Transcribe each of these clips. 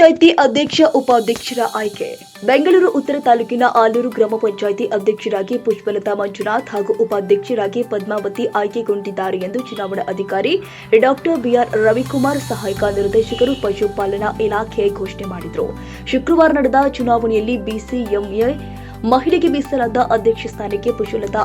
ಪಂಚಾಯಿತಿ ಅಧ್ಯಕ್ಷ, ಉಪಾಧ್ಯಕ್ಷರ ಆಯ್ಕೆ. ಬೆಂಗಳೂರು, ಉತ್ತರ ತಾಲೂಕಿನ ಆಲೂರು ಗ್ರಾಮ ಪಂಚಾಯಿತಿ ಅಧ್ಯಕ್ಷರಾಗಿ ಪುಷ್ಪಲತಾ ಮಂಜುನಾಥ್ ಹಾಗೂ ಉಪಾಧ್ಯಕ್ಷರಾಗಿ ಪದ್ಮಾವತಿ ಆಯ್ಕೆಗೊಂಡಿದ್ದಾರೆ ಎಂದು ಚುನಾವಣಾ ಅಧಿಕಾರಿ ಡಾಕ್ಟರ್ ಬಿಆರ್ ರವಿಕುಮಾರ್ ಸಹಾಯಕ ನಿರ್ದೇಶಕರು ಪಶುಪಾಲನಾ ಇಲಾಖೆ ಘೋಷಣೆ ಮಾಡಿದರು. ಶುಕ್ರವಾರ ನಡೆದ ಚುನಾವಣೆಯಲ್ಲಿ ಬಿಸಿಎಂಎ ಮಹಿಳೆಗೆ ಮೀಸಲಾದ ಅಧ್ಯಕ್ಷ ಸ್ಥಾನಕ್ಕೆ ಪುಷ್ಪಲತಾ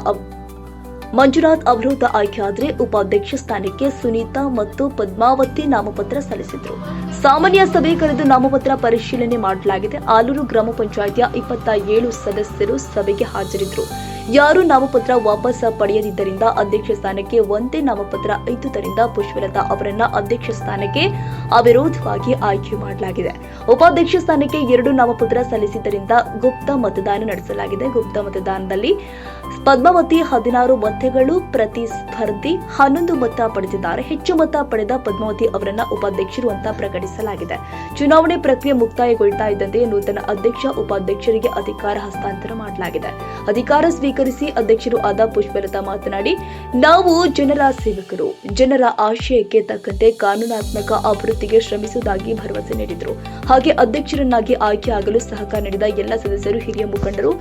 ಮಂಜುನಾಥ್ ಅವರು ಆಯ್ಕೆಯಾದರೆ ಉಪಾಧ್ಯಕ್ಷ ಸ್ಥಾನಕ್ಕೆ ಸುನೀತಾ ಮತ್ತು ಪದ್ಮಾವತಿ ನಾಮಪತ್ರ ಸಲ್ಲಿಸಿದರು. ಸಾಮಾನ್ಯ ಸಭೆ ಕರೆದು ನಾಮಪತ್ರ ಪರಿಶೀಲನೆ ಮಾಡಲಾಗಿದೆ. ಆಲೂರು ಗ್ರಾಮ ಪಂಚಾಯಿತಿಯ ಇಪ್ಪತ್ತ ಏಳು ಸದಸ್ಯರು ಸಭೆಗೆ ಹಾಜರಿದ್ದರು ಯಾರು ನಾಮಪತ್ರ ವಾಪಸ್ ಪಡೆಯದಿದ್ದರಿಂದ ಅಧ್ಯಕ್ಷ ಸ್ಥಾನಕ್ಕೆ ಒಂದೇ ನಾಮಪತ್ರ ಇದ್ದುದರಿಂದ ಪುಷ್ಪಲತಾ ಅವರನ್ನ ಅಧ್ಯಕ್ಷ ಸ್ಥಾನಕ್ಕೆ ಅವಿರೋಧವಾಗಿ ಆಯ್ಕೆ ಮಾಡಲಾಗಿದೆ. ಉಪಾಧ್ಯಕ್ಷ ಸ್ಥಾನಕ್ಕೆ ಎರಡು ನಾಮಪತ್ರ ಸಲ್ಲಿಸಿದ್ದರಿಂದ ಗುಪ್ತ ಮತದಾನ ನಡೆಸಲಾಗಿದೆ. ಗುಪ್ತ ಮತದಾನದಲ್ಲಿ ಪದ್ಮಾವತಿ ಹದಿನಾರು ಮತಗಳು ಪ್ರತಿಸ್ಪರ್ಧಿ, ಹನ್ನೊಂದು ಮತ ಪಡೆದಿದ್ದಾರೆ. ಹೆಚ್ಚು ಮತ ಪಡೆದ ಪದ್ಮಾವತಿ ಅವರನ್ನ ಉಪಾಧ್ಯಕ್ಷರು ಅಂತ ಪ್ರಕಟಿಸಲಾಗಿದೆ. ಚುನಾವಣೆ ಪ್ರಕ್ರಿಯೆ ಮುಕ್ತಾಯಗೊಳ್ತಾ ಇದ್ದಂತೆ ನೂತನ ಅಧ್ಯಕ್ಷ, ಉಪಾಧ್ಯಕ್ಷರಿಗೆ ಅಧಿಕಾರ ಹಸ್ತಾಂತರ ಮಾಡಲಾಗಿದೆ. ಅಧಿಕಾರ ಸ್ವೀಕರಿಸಿ ಅಧ್ಯಕ್ಷರು ಆದ ಪುಷ್ಪಲತಾ ಮಾತನಾಡಿ, ನಾವು ಜನರ ಸೇವಕರು, ಜನರ ಆಶಯಕ್ಕೆ ತಕ್ಕಂತೆ ಕಾನೂನಾತ್ಮಕ ಅಭಿವೃದ್ಧಿಗೆ ಶ್ರಮಿಸುವುದಾಗಿ ಭರವಸೆ ನೀಡಿದರು. ಹಾಗೆ ಅಧ್ಯಕ್ಷರನ್ನಾಗಿ ಆಯ್ಕೆ ಆಗಲು ಸಹಕಾರ ನೀಡಿದ ಎಲ್ಲ ಸದಸ್ಯರು, ಹಿರಿಯ ಮುಖಂಡರು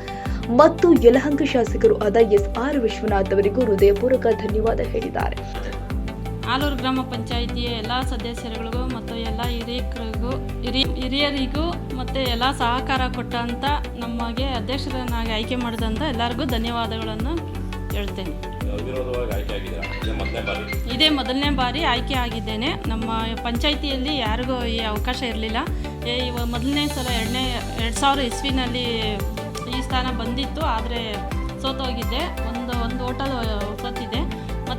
ಮತ್ತು ಯಲಹಂಕ ಶಾಸಕರು ಆದ ಎಸ್ ಆರ್ ವಿಶ್ವನಾಥ್ ಅವರಿಗೂ ಹೃದಯಪೂರ್ವಕ ಧನ್ಯವಾದ ಹೇಳಿದ್ದಾರೆ. ಆಲೂರು ಗ್ರಾಮ ಪಂಚಾಯಿತಿಯ ಎಲ್ಲ ಸದಸ್ಯರುಗಳಿಗೂ ಮತ್ತು ಎಲ್ಲ ಹಿರಿಯರಿಗೂ ಹಿರಿ ಹಿರಿಯರಿಗೂ ಮತ್ತು ಎಲ್ಲ ಸಹಕಾರ ಕೊಟ್ಟಂಥ ನಮಗೆ ಅಧ್ಯಕ್ಷರನ್ನಾಗಿ ಆಯ್ಕೆ ಮಾಡಿದಂಥ ಎಲ್ಲರಿಗೂ ಧನ್ಯವಾದಗಳನ್ನು ಹೇಳ್ತೇನೆ. ಇದೇ ಮೊದಲನೇ ಬಾರಿ? ಆಯ್ಕೆ ಆಗಿದ್ದೇನೆ. ನಮ್ಮ ಪಂಚಾಯಿತಿಯಲ್ಲಿ ಯಾರಿಗೂ ಈ ಅವಕಾಶ ಇರಲಿಲ್ಲ. ಇವ ಮೊದಲನೇ ಸಲ ಎರಡನೇ ಎರಡು ಸಾವಿರ ಇಸ್ವಿನಲ್ಲಿ ಈ ಸ್ಥಾನ ಬಂದಿತ್ತು. ಆದರೆ ಸೋತೋಗಿದ್ದೆ. ಒಂದು ಒಂದು ಸೋತಿದ್ದೆ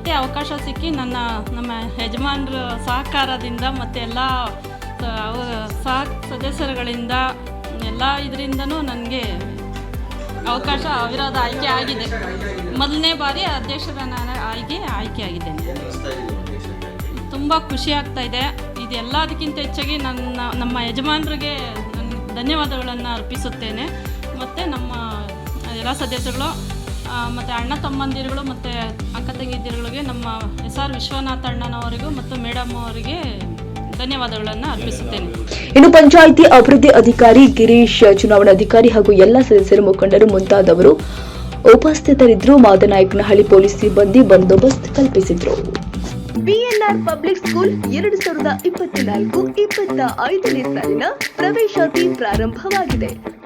ಮತ್ತೆ ಅವಕಾಶ ಸಿಕ್ಕಿ ನನ್ನ, ನಮ್ಮ ಯಜಮಾನರ ಸಹಕಾರದಿಂದ ಮತ್ತು ಎಲ್ಲ ಸಹ, ಸದಸ್ಯರುಗಳಿಂದ ಎಲ್ಲ ಇದರಿಂದನೂ ನನಗೆ ಅವಕಾಶ, ಅವಿರೋಧ ಆಯ್ಕೆ ಆಗಿದೆ. ಮೊದಲನೇ ಬಾರಿ ಅಧ್ಯಕ್ಷರ ನಾನು ಆಯ್ಕೆ ಆಗಿದ್ದೇನೆ. ತುಂಬ ಖುಷಿ ಆಗ್ತಾ ಇದೆ. ಇದೆಲ್ಲದಕ್ಕಿಂತ ಹೆಚ್ಚಾಗಿ ನನ್ನ, ನಮ್ಮ ಯಜಮಾನ್ರಿಗೆ ನಾನು ಧನ್ಯವಾದಗಳನ್ನು ಅರ್ಪಿಸುತ್ತೇನೆ. ಮತ್ತು ನಮ್ಮ ಎಲ್ಲ ಸದಸ್ಯರುಗಳು ಮತ್ತು ಅಣ್ಣ ತಮ್ಮಂದಿರುಗಳು ಮತ್ತು ಅಕ್ಕ ತಂಗಿದಿರುಗಳಿಗೆ ನಮ್ಮ ಎಸ್ ಆರ್ ವಿಶ್ವನಾಥ ಅಣ್ಣನವರಿಗೂ ಮತ್ತು ಮೇಡಮ್ ಅವರಿಗೆ ಧನ್ಯವಾದಗಳನ್ನು ಅರ್ಪಿಸುತ್ತೇನೆ. ಇನ್ನು ಪಂಚಾಯಿತಿ ಅಭಿವೃದ್ಧಿ ಅಧಿಕಾರಿ ಗಿರೀಶ್ ಚುನಾವಣಾಧಿಕಾರಿ ಹಾಗೂ ಎಲ್ಲ ಸದಸ್ಯರು ಮುಖಂಡರು ಮುಂತಾದವರು ಉಪಸ್ಥಿತರಿದ್ದರು. ಮಾದನಾಯಕನಹಳ್ಳಿ ಪೊಲೀಸ್ ಸಿಬ್ಬಂದಿ ಬಂದೋಬಸ್ತ್ ಕಲ್ಪಿಸಿದ್ರು. ಬಿಎನ್ಆರ್ ಪಬ್ಲಿಕ್ ಸ್ಕೂಲ್ ಎರಡು ಸಾವಿರದ ಇಪ್ಪತ್ನಾಲ್ಕು ಇಪ್ಪತ್ತ ಐದನೇ ಸಾಲಿನ ಪ್ರವೇಶಾತಿ ಪ್ರಾರಂಭವಾಗಿದೆ.